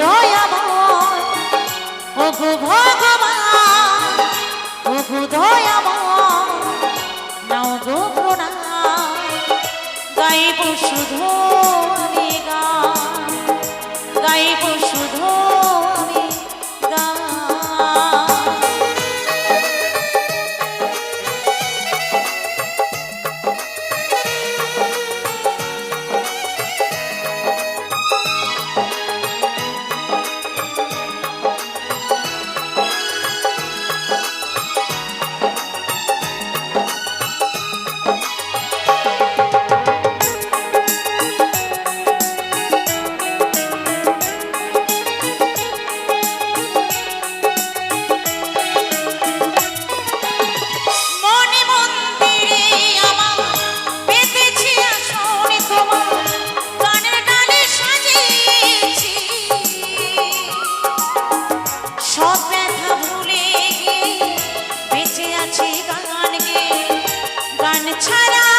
দয়াময় ও গো ভগবান ও গো দয়াময়। নাও গো প্রণাম গাইব শুধু ছাড়া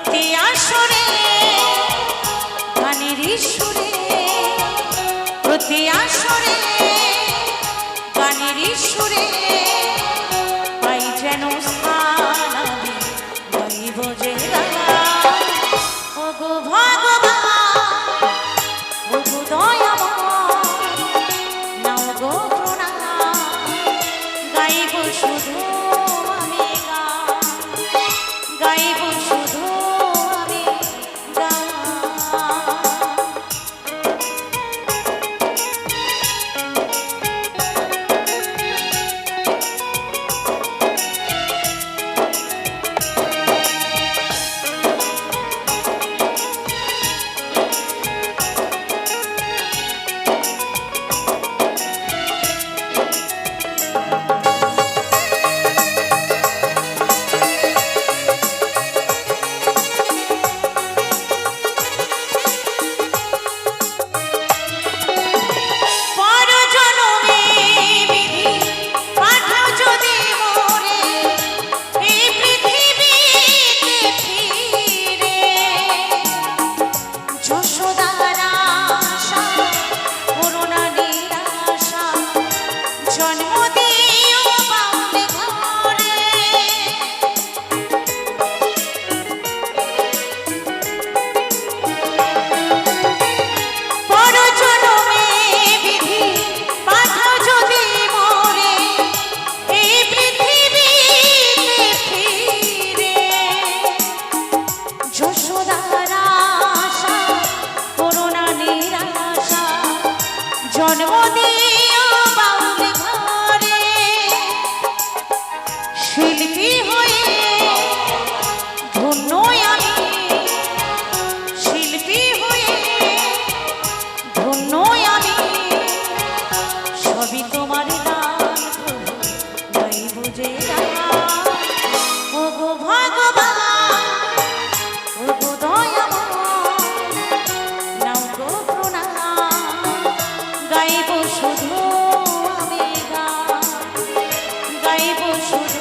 প্রতি আসরে গানের ঈশ্বরে জন্ম দিও বাউল ঘরে। শিল্পী শুধু